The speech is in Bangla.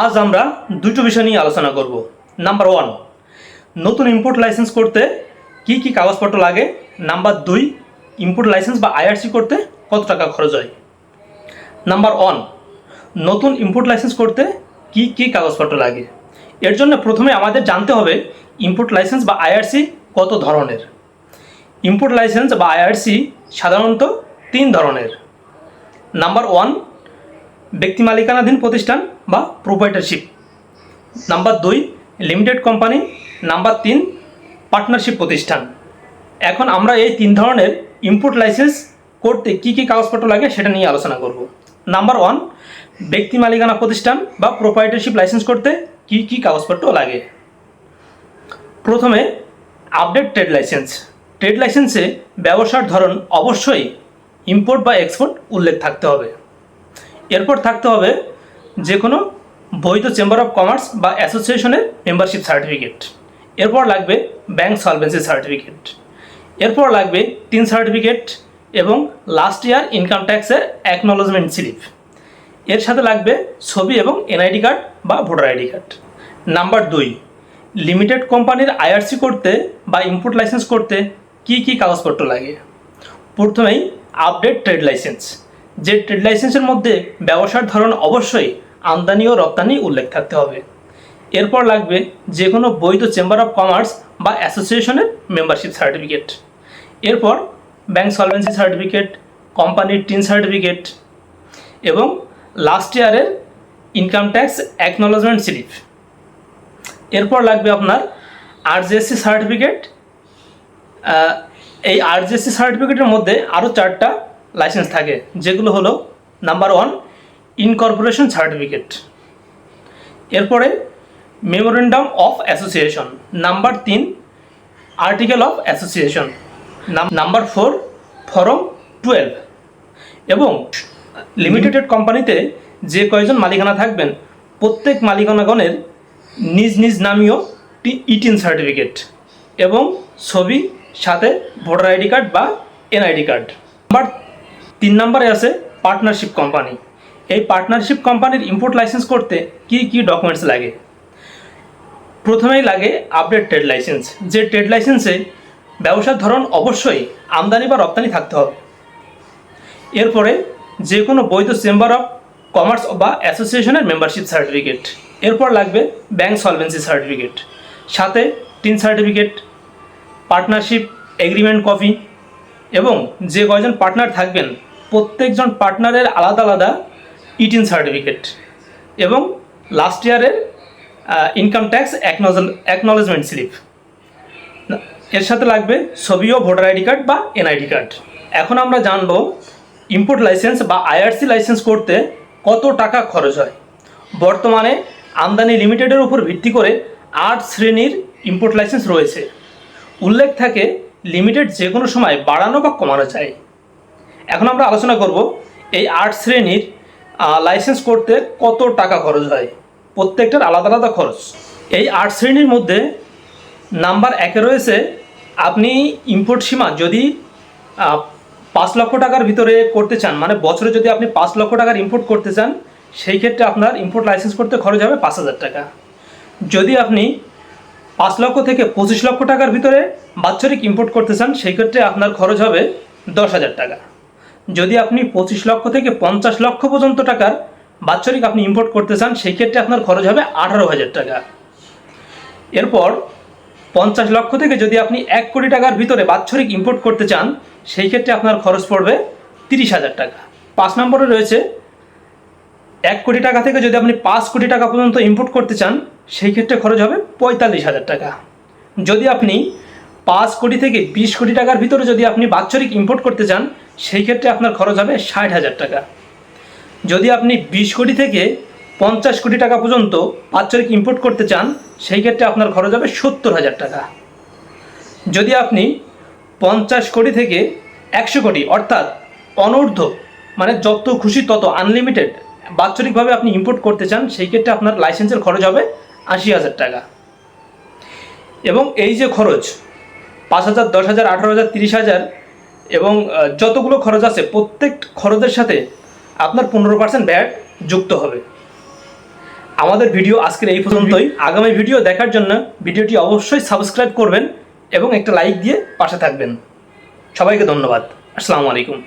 আজ আমরা দুটো বিষয় নিয়ে আলোচনা করব। নাম্বার ওয়ান নতুন ইম্পোর্ট লাইসেন্স করতে কি কি কাগজপত্র লাগে? নাম্বার দুই ইম্পোর্ট লাইসেন্স বা আইআরসি করতে কত টাকা খরচ হয়? নাম্বার ওয়ান নতুন ইম্পোর্ট লাইসেন্স করতে কি কি কাগজপত্র লাগে? এর জন্য প্রথমে আমাদের জানতে হবে ইম্পোর্ট লাইসেন্স বা আইআরসি কত ধরনের। ইম্পোর্ট লাইসেন্স বা আইআরসি সাধারণত তিন ধরনের। নাম্বার ওয়ান ব্যক্তি মালিকানাধীন প্রতিষ্ঠান বা প্রোপাইটারশিপ নাম্বার দুই লিমিটেড কোম্পানি নাম্বার তিন পার্টনারশিপ প্রতিষ্ঠান। এখন আমরা এই তিন ধরনের ইম্পোর্ট লাইসেন্স করতে কি কি কাগজপত্র লাগে সেটা নিয়ে আলোচনা করব। নাম্বার ওয়ান ব্যক্তি মালিকানা প্রতিষ্ঠান বা প্রোপাইটারশিপ লাইসেন্স করতে কি কি কাগজপত্র লাগে? প্রথমে আপডেট ট্রেড লাইসেন্স ট্রেড লাইসেন্সে ব্যবসার ধরন অবশ্যই ইম্পোর্ট বা এক্সপোর্ট উল্লেখ থাকতে হবে। এরপর থাকতে হবে যে কোনো বৈধ চেম্বার অফ কমার্স বা অ্যাসোসিয়েশনের মেম্বারশিপ সার্টিফিকেট এরপর লাগবে ব্যাংক সলভেন্সি সার্টিফিকেট এরপর লাগবে তিন সার্টিফিকেট এবং লাস্ট ইয়ার ইনকাম ট্যাক্সের অ্যাকনোলজমেন্ট স্লিপ এর সাথে লাগবে ছবি এবং এনআইডি কার্ড বা ভোটার আইডি কার্ড নাম্বার দুই লিমিটেড কোম্পানির আইআরসি করতে বা ইম্পোর্ট লাইসেন্স করতে কি কি কাগজপত্র লাগে? প্রথমেই আপডেট ট্রেড লাইসেন্স যে ট্রেড লাইসেন্সের মধ্যে ব্যবসার ধরন অবশ্যই আমদানি ও রপ্তানি উল্লেখ থাকতে হবে। এরপর লাগবে যে কোনো বৈধ চেম্বার অফ কমার্স বা অ্যাসোসিয়েশনের মেম্বারশিপ সার্টিফিকেট এরপর ব্যাংক সলভেন্সি সার্টিফিকেট কোম্পানির টিন সার্টিফিকেট এবং লাস্ট ইয়ারের ইনকাম ট্যাক্স অ্যাকনোলজমেন্ট স্লিপ এরপর লাগবে আপনার আরজিএসসি সার্টিফিকেট এই আরজিএসসি সার্টিফিকেটের মধ্যে আরও চারটা লাইসেন্স থাকে, যেগুলো হলো নাম্বার ওয়ান ইনকর্পোরেশন সার্টিফিকেট এরপরে মেমোরেন্ডাম অফ অ্যাসোসিয়েশন নাম্বার তিন article of association number four form twelve এবং লিমিটেড কোম্পানিতে যে কয়জন মালিকানা থাকবেন, প্রত্যেক মালিকানাগণের নিজ নিজ নামীয় ইটিন সার্টিফিকেট এবং ছবি, সাথে ভোটার আইডি কার্ড বা এনআইডি কার্ড। নাম্বার তিন নম্বরে আছে পার্টনারশিপ কোম্পানি এই পার্টনারশিপ কোম্পানির ইম্পোর্ট লাইসেন্স করতে কি কি ডকুমেন্টস লাগে? প্রথমেই লাগে আপডেট ট্রেড লাইসেন্স যে ট্রেড লাইসেন্সে ব্যবসার ধরন অবশ্যই আমদানি বা রপ্তানি থাকতে হবে। এরপরে যে কোনো বৈধ চেম্বার অফ কমার্স বা অ্যাসোসিয়েশনের মেম্বারশিপ সার্টিফিকেট এরপর লাগবে ব্যাংক সলভেন্সি সার্টিফিকেট সাথে TIN certificate partnership agreement copy এবং যে কয়জন পার্টনার থাকবেন প্রত্যেকজন পার্টনারের আলাদা আলাদা ইটিন সার্টিফিকেট এবং লাস্ট ইয়ারের ইনকাম ট্যাক্স অ্যাকনলেজমেন্ট স্লিপ এর সাথে লাগবে ছবি ভোটার আইডি কার্ড বা এনআইডি কার্ড এখন আমরা জানব ইম্পোর্ট লাইসেন্স বা আইআরসি লাইসেন্স করতে কত টাকা খরচ হয়। বর্তমানে আমদানি লিমিটেডের উপর ভিত্তি করে আট শ্রেণির ইম্পোর্ট লাইসেন্স রয়েছে। উল্লেখ থাকে লিমিটেড যে কোনো সময় বাড়ানো বা কমানো যায়। এখন আমরা আলোচনা করব এই আট শ্রেণির লাইসেন্স করতে কত টাকা খরচ হয়? প্রত্যেকটার আলাদা আলাদা খরচ। এই আট শ্রেণির মধ্যে নাম্বার একে রয়েছে, আপনি ইম্পোর্ট সীমা যদি পাঁচ লক্ষ টাকার ভিতরে করতে চান মানে বছরে যদি আপনি পাঁচ লক্ষ টাকার ইম্পোর্ট করতে চান, সেই ক্ষেত্রে আপনার ইম্পোর্ট লাইসেন্স করতে খরচ হবে পাঁচ হাজার টাকা। যদি আপনি পাঁচ লক্ষ থেকে পঁচিশ লক্ষ টাকার ভিতরে বাৎসরিক ইম্পোর্ট করতে চান, সেই ক্ষেত্রে আপনার খরচ হবে দশ হাজার টাকা। যদি আপনি পঁচিশ লক্ষ থেকে পঞ্চাশ লক্ষ পর্যন্ত টাকার বাৎসরিক আপনি ইম্পোর্ট করতে চান সেই ক্ষেত্রে আপনার খরচ হবে আঠারো হাজার টাকা। এরপর পঞ্চাশ লক্ষ থেকে যদি আপনি এক কোটি টাকার ভিতরে বাৎসরিক ইম্পোর্ট করতে চান সেই ক্ষেত্রে আপনার খরচ পড়বে তিরিশ হাজার টাকা। পাঁচ নম্বরে রয়েছে, এক কোটি টাকা থেকে যদি আপনি পাঁচ কোটি টাকা পর্যন্ত ইম্পোর্ট করতে চান সেই ক্ষেত্রে খরচ হবে পঁয়তাল্লিশ হাজার টাকা। যদি আপনি পাঁচ কোটি থেকে বিশ কোটি টাকার ভিতরে যদি আপনি বাৎসরিক ইম্পোর্ট করতে চান সেই ক্ষেত্রে আপনার খরচ হবে ষাট হাজার টাকা। যদি আপনি বিশ কোটি থেকে পঞ্চাশ কোটি টাকা পর্যন্ত বাৎসরিক ইম্পোর্ট করতে চান, সেই ক্ষেত্রে আপনার খরচ হবে সত্তর হাজার টাকা। যদি আপনি পঞ্চাশ কোটি থেকে একশো কোটি, অর্থাৎ অনূর্ধ্ব মানে যত খুশি তত আনলিমিটেড বাৎসরিকভাবে আপনি ইম্পোর্ট করতে চান, সেই ক্ষেত্রে আপনার লাইসেন্সের খরচ হবে আশি হাজার টাকা। এবং এই যে খরচ, পাঁচ হাজার, দশ হাজার, আঠারো হাজার, তিরিশ হাজার এবং যতগুলো খরচ আছে, প্রত্যেক খরচের সাথে আপনার পনেরো পার্সেন্ট ব্যাট যুক্ত হবে। আমাদের ভিডিও আজকের এই পর্যন্তই। আগামী ভিডিও দেখার জন্য ভিডিওটি অবশ্যই সাবস্ক্রাইব করবেন এবং একটা লাইক দিয়ে পাশে থাকবেন। সবাইকে ধন্যবাদ। আসসালামু আলাইকুম।